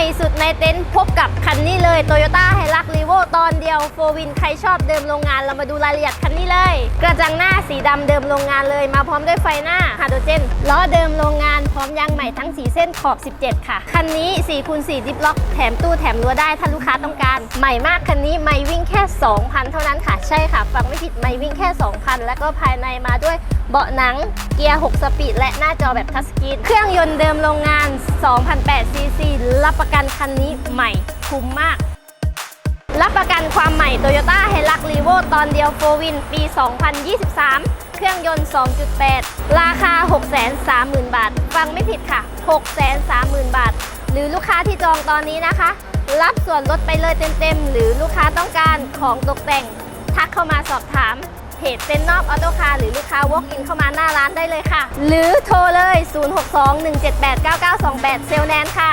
ม่สุดในเต็นท์พบกับคันนี้เลย Toyota h i l u x r e v o ตอน โฟวินใครชอบเดิมโรงงานเรามาดูรายละเอียดคันนี้เลย กระจังหน้าสีดำเดิมโรงงานเลย มาพร้อมด้วยไฟหน้าฮาโดรเจนล้อเดิมโรงงานพร้อมยางใหม่ทั้ง 4 เส้นขอบ 17 ค่ะ คันนี้4คูณ4ดิฟล็อกแถมตู้แถมรั้วได้ถ้าลูกค้าต้องการ ใหม่มากคันนี้ไม่วิ่งแค่ 2,000 เท่านั้นค่ะ ใช่ค่ะ ฟังไม่ผิดไม่วิ่งแค่ 2,000 แล้วก็ภายในมาด้วยเบาะหนังเกียร์ 6 สปีด และหน้าจอแบบทัชสกรีน เครื่องยนต์เดิมโรงงาน 2,008ซีซีรับประกันคันนี้ใหม่คุ้มมาก รับประกันความใหม่ Toyota h i l u x r e v o ตอนเดียวโฟวินปี 2023 เครื่องยนต์ 2.8 ราคา 630,000 บาท ฟังไม่ผิดค่ะ 630,000 บาท หรือลูกค้าที่จองตอนนี้นะคะ รับส่วนลดไปเลยเต็มๆ หรือลูกค้าต้องการของตกแต่ง ทักเข้ามาสอบถามเพจเต็นนอกออโต้คาร์หรือลูกค้า walk in เข้ามาหน้าร้านได้เลยค่ะ หรือโทรเลย 0621789928 เซลแนนค่ะ